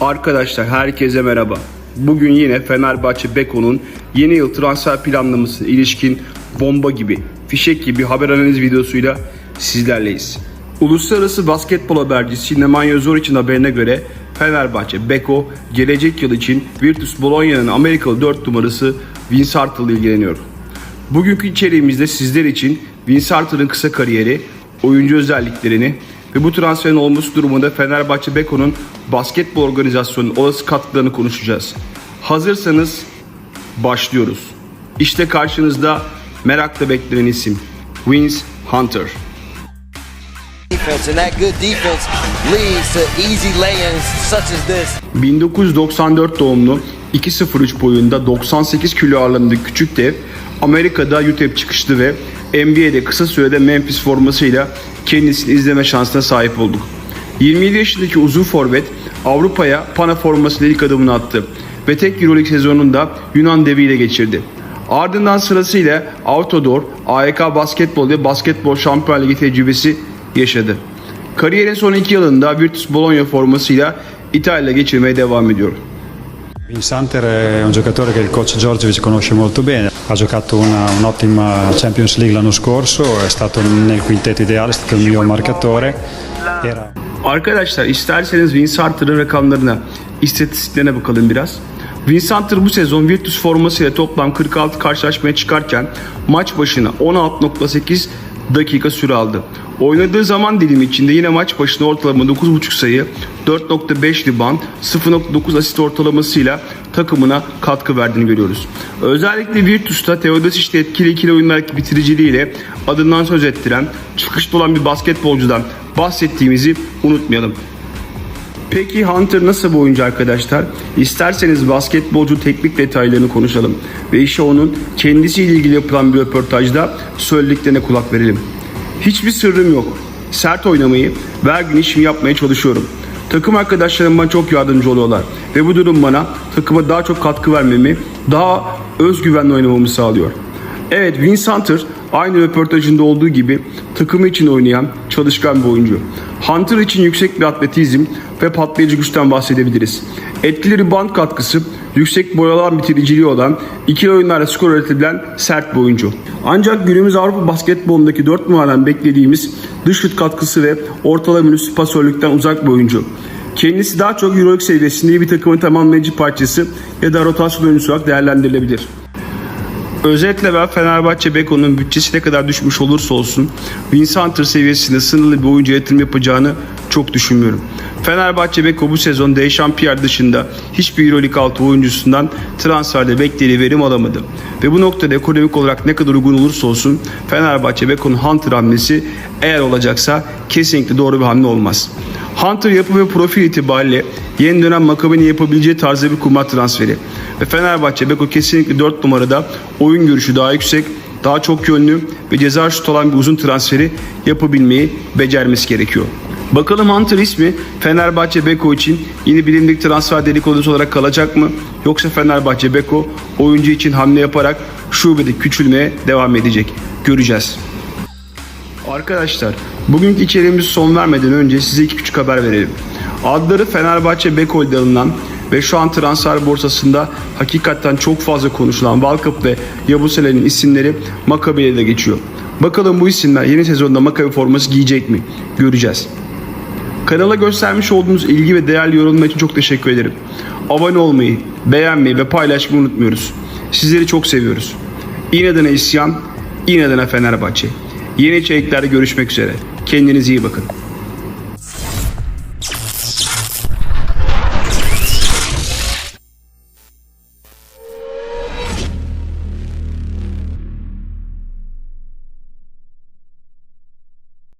Arkadaşlar herkese merhaba. Bugün yine Fenerbahçe Beko'nun yeni yıl transfer planlaması ilişkin bomba gibi, fişek gibi haber analiz videosuyla sizlerleyiz. Uluslararası basketbol habercisi Nemanja Zoric'in haberine göre Fenerbahçe Beko gelecek yıl için Virtus Bologna'nın Amerikalı 4 numarası Vince Hartl ile ilgileniyor. Bugünkü içeriğimizde sizler için Vince Hartl'ın kısa kariyeri, oyuncu özelliklerini ve bu transferin olması durumunda Fenerbahçe Beko'nun basketbol organizasyonunun olası katkılarını konuşacağız. Hazırsanız başlıyoruz. İşte karşınızda merakla beklenen isim Vince Hunter. defense, and that good defense leads to easy lay-ins such as this. 1994 doğumlu 2.03 boyunda 98 kilo ağırlığındaki küçük dev Amerika'da UTEP çıkışlı ve NBA'de kısa sürede Memphis formasıyla kendisini izleme şansına sahip olduk. 27 yaşındaki uzun forvet Avrupa'ya Pana formasıyla ilk adımını attı ve tek Euroleague sezonunu da Yunan deviyle geçirdi. Ardından sırasıyla Outdoor, AYK Basketbol ve Basketbol Şampiyon Ligi tecrübesi yaşadı. Kariyerin son iki yılında Virtus Bologna formasıyla İtalya'ya geçirmeye devam ediyor. Hunter è un giocatore che il coach Giorgiovic conosce molto bene, ha giocato un'ottima Champions League l'anno scorso, è stato nel quintetto ideale, è stato il miglior marcatore. Era... Arkadaşlar isterseniz Vince Hunter'ın rakamlarına, istatistiklerine bakalım biraz. Vince Hunter bu sezon Virtus formasıyla toplam 46 karşılaşmaya çıkarken maç başına 16.8 dakika süre aldı. Oynadığı zaman dilimi içinde yine maç başına ortalama 9.5 sayı, 4.5 rebound, 0.9 asist ortalamasıyla takımına katkı verdiğini görüyoruz. Özellikle Virtus'ta Teodosic'te etkili ikili oyunlar bitiriciliğiyle adından söz ettiren, çıkışta olan bir basketbolcudan bahsettiğimizi unutmayalım. Peki Hunter nasıl bir oyuncu arkadaşlar? İsterseniz basketbolcu teknik detaylarını konuşalım ve işe onun kendisiyle ilgili yapılan bir röportajda söylediklerine kulak verelim. Hiçbir sırrım yok. Sert oynamayı, ve her gün işimi yapmaya çalışıyorum. Takım arkadaşlarım bana çok yardımcı oluyorlar ve bu durum bana takıma daha çok katkı vermemi, daha özgüvenli oynamamı sağlıyor. Evet Vince Hunter aynı röportajında olduğu gibi takımı için oynayan çalışkan bir oyuncu. Hunter için yüksek bir atletizm ve patlayıcı güçten bahsedebiliriz. Etkili rebound katkısı, yüksek boyalan bitiriciliği olan, ikili oyunlarda skor üretebilen sert bir oyuncu. Ancak günümüz Avrupa basketbolundaki 4 numaradan beklediğimiz dış şut katkısı ve ortalama üstü pasörlükten uzak bir oyuncu. Kendisi daha çok Euroleague seviyesinde bir takımın tamamlayıcı parçası ya da rotasyon oyuncusu olarak değerlendirilebilir. Özetle ben Fenerbahçe Beko'nun bütçesi ne kadar düşmüş olursa olsun Vince Hunter seviyesinde sınırlı bir oyuncu yatırım yapacağını çok düşünmüyorum. Fenerbahçe Beko bu sezon Dechampierre dışında hiçbir Euroleague altı oyuncusundan transferde beklediği verim alamadı. Ve bu noktada ekonomik olarak ne kadar uygun olursa olsun Fenerbahçe Beko'nun Hunter hamlesi eğer olacaksa kesinlikle doğru bir hamle olmaz. Hunter yapı ve profil itibariyle yeni dönem Makabi'nin yapabileceği tarzda bir kumar transferi. Ve Fenerbahçe Beko kesinlikle 4 numarada oyun görüşü daha yüksek, daha çok yönlü ve ceza şut olan bir uzun transferi yapabilmeyi becermesi gerekiyor. Bakalım Hunter ismi Fenerbahçe Beko için yeni bilindik transfer dedikodusu olarak kalacak mı? Yoksa Fenerbahçe Beko oyuncu için hamle yaparak şubede küçülmeye devam edecek. Göreceğiz. Arkadaşlar bugünkü içeriğimiz son vermeden önce size iki küçük haber verelim. Adları Fenerbahçe Bekol'de alınan ve şu an transfer borsasında hakikaten çok fazla konuşulan Valkap ve Yabusele'nin isimleri Makabi'ye de geçiyor. Bakalım bu isimler yeni sezonda Makabi forması giyecek mi? Göreceğiz. Kanala göstermiş olduğunuz ilgi ve değerli yorumlar için çok teşekkür ederim. Abone olmayı, beğenmeyi ve paylaşmayı unutmuyoruz. Sizleri çok seviyoruz. İnadına isyan, inadına Fenerbahçe. Yeni içeriklerde görüşmek üzere. Kendinize iyi bakın.